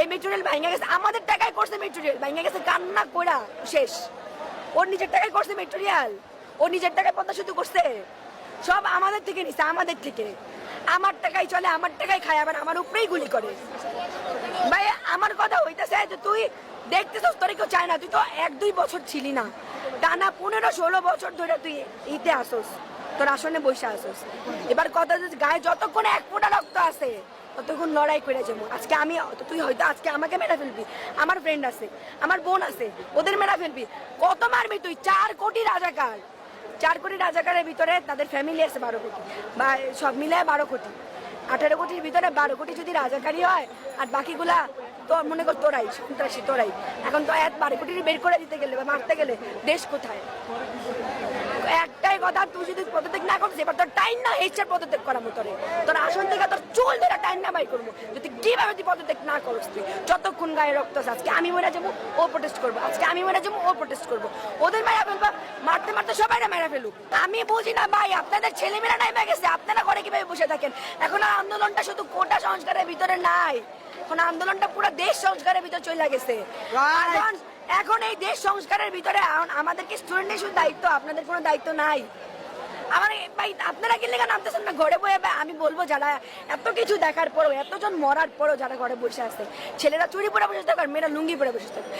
এই মেটেরিয়াল ভাঙা গেছে। আমাদের টাকায় করছে মেটেরিয়াল গেছে কান্না শেষ। ওর নিজের টাকায় করছে মেটেরিয়াল ও নিজের টাকায় পদ্মা সেতু করছে। সব আমাদের থেকে নিছে, আমাদের থেকে। আমার টাকায় চলে, আমার টাকায় খায়, আবার আমার উপরেই গুলি করে। ভাই, আমার কথা হইতেছে যে তুই দেখতেছিস তোর কেউ চায় না। তুই তো এক দুই বছর ছিলি না। টানা পনেরো ষোলো বছর ধরে তুই ইতে আসোস। তোর আসনে বসে আসোস। এবার কথা গায়ে যতক্ষণ এক ফোঁটা রক্ত আছে ততক্ষণ লড়াই করে যাব। আজকে আমি, তুই হয়তো আজকে আমাকে মেরা ফেলবি। আমার ফ্রেন্ড আছে, আমার বোন আছে, ওদের মেরা ফেলবি। কত মারবি তুই? চার কোটি রাজাকার। চার কোটি রাজাকারের ভিতরে তাদের ফ্যামিলি আছে বারো কোটি। বা সব মিলে বারো কোটি। আঠারো কোটির ভিতরে বারো কোটি যদি রাজাকারী হয়, আর বাকিগুলা তো মনে কর তোরাই, সন্ত্রাসী তোরাই। এখন তো এক বারো কোটি বের করে দিতে গেলে বা মারতে গেলে দেশ কোথায়? কথা তুই যদি পদত্যাগ না করছিস এবার তোর টাইম না পদত্যাগ তোর আসন থেকে তোর চুল ধরে টাইম না বাই করব। যদি কীভাবে তুই পদত্যাগ না করছিস তুই? যতক্ষণ গায়ে রক্ত আছে আজকে আমি মরে যাব ও প্রোটেস্ট করব। আজকে আমি মরে যাব ও প্রোটেস্ট করব। ওদের মারা ফেলবা মারতে মারতে সবাই মেরা ফেলুক। আমি বুঝি না ভাই আপনাদের ছেলেমেয়েরা নাইমে গেছে আপনারা ঘরে কীভাবে বসে থাকেন? এখন আর আন্দোলনটা শুধু কোটা সংস্কারের ভিতরে নাই। এখন আন্দোলনটা পুরো দেশ সংস্কারের ভিতরে চলে গেছে। এখন এই দেশ সংস্কারের ভিতরে আমাদেরকে স্টুডেন্টের শুধু দায়িত্ব, আপনাদের কোনো দায়িত্ব নাই। আমার ভাই, আপনারা কি লেখা নামতেছেন না? ঘরে বয়ে আমি বলব যারা এত কিছু দেখার পরও, এতজন মরার পরও যারা ঘরে বসে আছে, ছেলেরা চুরি পরে বসে থাকে আর মেয়েরা লুঙ্গি পরে বসে থাকে